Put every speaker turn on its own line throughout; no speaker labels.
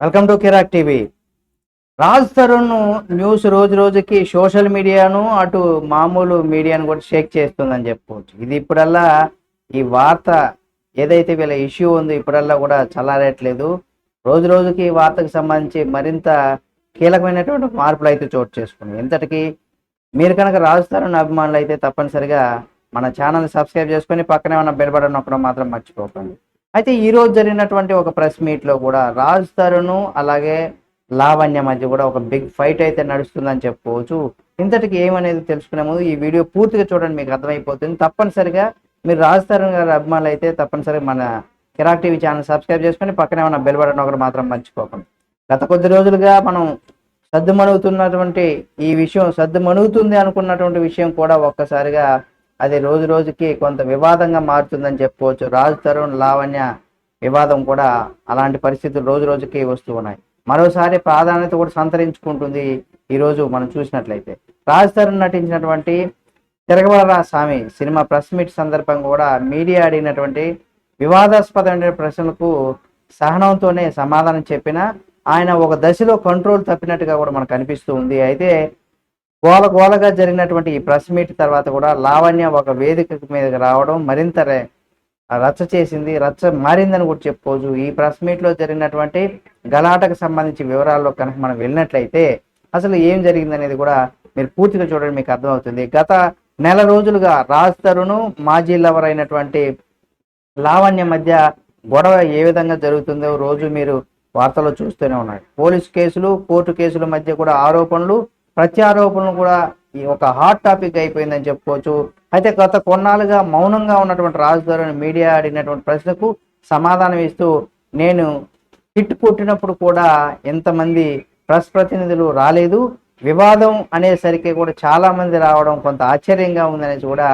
Welcome to Kirak TV. Raj Tarun news రోజు రోజుకి social మీడియాను అటు మామూలు మీడియాను కూడా షేక్ చేస్తుందని చెప్పుకోవచ్చు. ఇది ఇప్పుడల్లా ఈ వార్త ఏదైతే వీళ్ళ ఇష్యూ ఉందో ఇప్పుడల్లా కూడా చల్లారట్లేదు. రోజు రోజుకి ఈ వార్తకు సంబంధించి మరింత కీలకమైనటువంటి మార్పులు అయితే చోటు చేసుకుంది ఇంతటికీ మీరు కనుక రాజ్ తరుణ్ అభిమానులు అయితే తప్పనిసరిగా మన ఛానల్ సబ్స్క్రైబ్ చేసుకొని పక్కనే ఉన్న బెల్ నొక్కడం మాత్రం మర్చిపోకండి. అయితే ఈరోజు జరిగినటువంటి ఒక ప్రెస్ మీట్లో కూడా రాజ్ తరుణ్ అలాగే లావణ్య మధ్య కూడా ఒక బిగ్ ఫైట్ అయితే నడుస్తుందని చెప్పుకోవచ్చు. ఇంతటికి ఏమనేది తెలుసుకునే ముందు ఈ వీడియో పూర్తిగా చూడండి మీకు అర్థమైపోతుంది. తప్పనిసరిగా మీరు రాజ్ తరుణ్ గారి అభిమానులు అయితే తప్పనిసరిగా మన కిరాక్ టీవీ ఛానల్ సబ్స్క్రైబ్ చేసుకొని పక్కనే ఉన్న బెల్ బటన్ ఒకటి మాత్రం మర్చిపోకండి. గత కొద్ది రోజులుగా మనం సద్దుమణుగుతున్నటువంటి ఈ విషయం సద్దుమణుగుతుంది అనుకున్నటువంటి విషయం కూడా ఒక్కసారిగా అది రోజు రోజుకి కొంత వివాదంగా మారుతుందని చెప్పుకోవచ్చు. రాజ్ తరుణ్ లావణ్య వివాదం కూడా అలాంటి పరిస్థితులు రోజు రోజుకి వస్తూ ఉన్నాయి. మరోసారి ప్రాధాన్యత కూడా సంతరించుకుంటుంది ఈరోజు మనం చూసినట్లయితే. రాజ్ తరుణ్ నటించినటువంటి Tiragabadara Swami cinema press meet సందర్భంగా కూడా మీడియా అడిగినటువంటి వివాదాస్పదమైన ప్రశ్నలకు సహనంతోనే సమాధానం చెప్పిన ఆయన ఒక దశలో కంట్రోల్ తప్పినట్టుగా కూడా మనకు అనిపిస్తూ ఉంది. అయితే గోల గోలగా జరిగినటువంటి ఈ ప్రెస్ మీట్ తర్వాత కూడా లావణ్య ఒక వేదిక మీదకి రావడం మరింత రచ్చ చేసింది రచ్చ మారిందని కూడా చెప్పుకోవచ్చు. ఈ ప్రెస్ మీట్లో జరిగినటువంటి గలాటకు సంబంధించి వివరాల్లో కనుక మనం వెళ్ళినట్లయితే అసలు ఏం జరిగింది అనేది కూడా మీరు పూర్తిగా చూడండి మీకు అర్థమవుతుంది. గత నెల రోజులుగా రాజ్ తరుణ్ మాజీ లవర్ అయినటువంటి లావణ్య మధ్య గొడవ ఏ విధంగా జరుగుతుందో రోజు మీరు వార్తల్లో చూస్తూనే ఉన్నారు. పోలీస్ కేసులు కోర్టు కేసుల మధ్య కూడా ఆరోపణలు ప్రత్యారోపణలు కూడా ఈ ఒక హాట్ టాపిక్ అయిపోయిందని చెప్పుకోవచ్చు. అయితే గత కొన్నాళ్ళుగా మౌనంగా ఉన్నటువంటి రాజధాని మీడియా అడిగినటువంటి ప్రశ్నకు సమాధానం ఇస్తూ నేను హిట్ కొట్టినప్పుడు కూడా ఎంతమంది ప్రెస్ ప్రతినిధులు రాలేదు. వివాదం అనేసరికి కూడా చాలా మంది రావడం కొంత ఆశ్చర్యంగా ఉందనేసి కూడా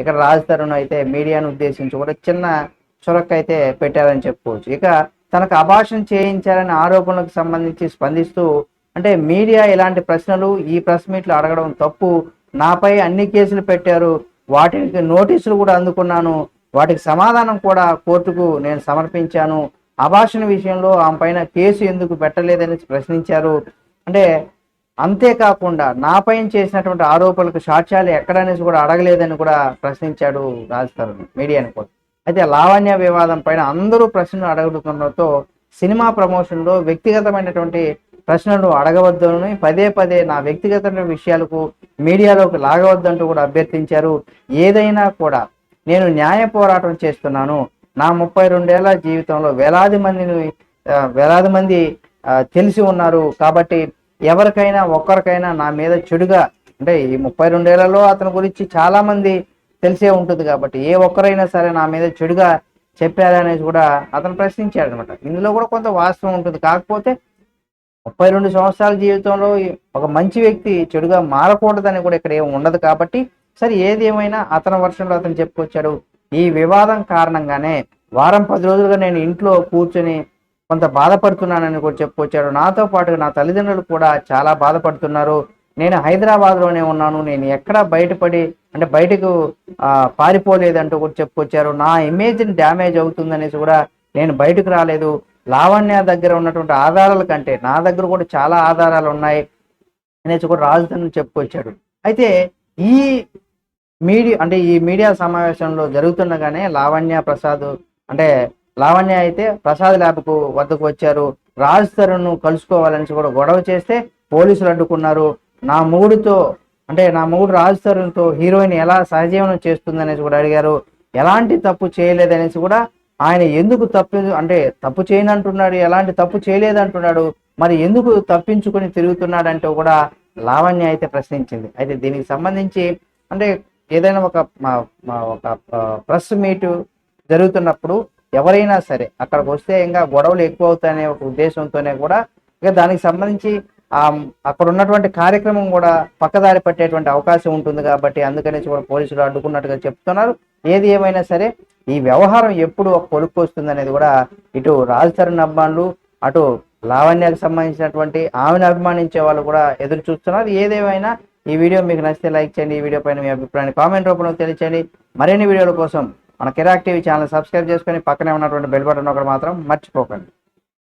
ఇక్కడ రాజ్ అయితే మీడియాను ఉద్దేశించి కూడా చిన్న చొరక్ అయితే పెట్టారని చెప్పుకోవచ్చు. ఇక తనకు అభాషణ చేయించారనే ఆరోపణలకు సంబంధించి స్పందిస్తూ అంటే మీడియా ఇలాంటి ప్రశ్నలు ఈ ప్రెస్ మీట్లు అడగడం తప్పు. నాపై అన్ని కేసులు పెట్టారు. వాటికి నోటీసులు కూడా అందుకున్నాను. వాటికి సమాధానం కూడా కోర్టుకు నేను సమర్పించాను. అభాషణ విషయంలో ఆమె పైన కేసు ఎందుకు పెట్టలేదని ప్రశ్నించారు. అంటే అంతేకాకుండా నాపైన చేసినటువంటి ఆరోపణలకు సాక్ష్యాలు ఎక్కడనేసి కూడా అడగలేదని కూడా ప్రశ్నించాడు రాజ్ తరుణ్ మీడియాని కూడా అయితే లావణ్య వివాదం పైన అందరూ ప్రశ్నలు అడగడంతో సినిమా ప్రమోషన్లో వ్యక్తిగతమైనటువంటి ప్రశ్నలు అడగవద్దని పదే పదే నా వ్యక్తిగత విషయాలకు మీడియాలోకి లాగవద్దంటూ కూడా అభ్యర్థించారు. ఏదైనా కూడా నేను న్యాయ పోరాటం చేస్తున్నాను. నా ముప్పై రెండేళ్ళ జీవితంలో వేలాది మందిని వేలాది మంది తెలిసి ఉన్నారు. కాబట్టి ఎవరికైనా ఒక్కరికైనా నా మీద చెడుగా అంటే ఈ ముప్పై రెండేళ్ళలో అతని గురించి చాలా మంది తెలిసే ఉంటుంది కాబట్టి ఏ ఒక్కరైనా సరే నా మీద చెడుగా చెప్పారనేది కూడా అతను ప్రశ్నించాడు అనమాట ఇందులో కూడా కొంత వాస్తవం ఉంటుంది. కాకపోతే ముప్పై రెండు సంవత్సరాల జీవితంలో ఒక మంచి వ్యక్తి చెడుగా మారకూడదని కూడా ఇక్కడ ఏమి ఉండదు కాబట్టి సరే ఏది ఏమైనా అతని వర్షంలో అతను చెప్పుకొచ్చాడు. ఈ వివాదం కారణంగానే వారం పది రోజులుగా నేను ఇంట్లో కూర్చొని కొంత బాధపడుతున్నానని కూడా చెప్పుకొచ్చాడు. నాతో పాటు నా తల్లిదండ్రులు కూడా చాలా బాధపడుతున్నారు. నేను హైదరాబాద్లోనే ఉన్నాను. నేను ఎక్కడా బయటపడి అంటే బయటకు పారిపోలేదంటూ కూడా చెప్పుకొచ్చారు. నా ఇమేజ్ని డ్యామేజ్ అవుతుందనేసి కూడా నేను బయటకు రాలేదు. లావణ్య దగ్గర ఉన్నటువంటి ఆధారాల కంటే నా దగ్గర కూడా చాలా ఆధారాలు ఉన్నాయి అనేసి కూడా రాజధాని చెప్పుకొచ్చాడు. అయితే ఈ మీడియా అంటే ఈ మీడియా సమావేశంలో జరుగుతుండగానే లావణ్య ప్రసాద్ అంటే లావణ్య అయితే ప్రసాద్ ల్యాబ్కు వద్దకు వచ్చారు. రాజ్ తరుణ్ను కలుసుకోవాలని కూడా గొడవ చేస్తే పోలీసులు అడ్డుకున్నారు. నా మూడుతో అంటే నా మూడు రాజ్ తరుణ్తో హీరోయిన్ ఎలా సహజీవనం చేస్తుందనేసి కూడా అడిగారు. ఎలాంటి తప్పు చేయలేదనేసి కూడా ఆయన ఎందుకు తప్పు అంటే తప్పు చేయనంటున్నాడు ఎలాంటి తప్పు చేయలేదంటున్నాడు మరి ఎందుకు తప్పించుకొని తిరుగుతున్నాడంటూ కూడా లావణ్య అయితే ప్రశ్నించింది. అయితే దీనికి సంబంధించి అంటే ఏదైనా ఒక మా- ఒక ప్రెస్ మీట్ జరుగుతున్నప్పుడు ఎవరైనా సరే అక్కడికి వస్తే ఇంకా గొడవలు ఎక్కువ అవుతాయనే ఒక ఉద్దేశంతోనే కూడా ఇక దానికి సంబంధించి ఆ అక్కడ ఉన్నటువంటి కార్యక్రమం కూడా పక్కదారి పట్టేటువంటి అవకాశం ఉంటుంది కాబట్టి అందుకనేసి కూడా పోలీసులు అడ్డుకున్నట్టుగా చెప్తున్నారు. ఏది ఏమైనా సరే ఈ వ్యవహారం ఎప్పుడు ఒక కొలుక్కు వస్తుంది అనేది కూడా ఇటు రాజ్ చరణ్ అభిమానులు అటు లావణ్యకు సంబంధించినటువంటి ఆమెను అభిమానించే వాళ్ళు కూడా ఎదురు చూస్తున్నారు. ఏదేమైనా ఈ వీడియో మీకు నచ్చితే లైక్ చేయండి ఈ వీడియో పైన మీ అభిప్రాయాన్ని కామెంట్ రూపంలో తెలియచేయండి. మరిన్ని వీడియోల కోసం మన కిరాక్ టీవీ ఛానల్ సబ్స్క్రైబ్ చేసుకొని పక్కనే ఉన్నటువంటి బెల్ బటన్ ఒకటి మాత్రం మర్చిపోకండి.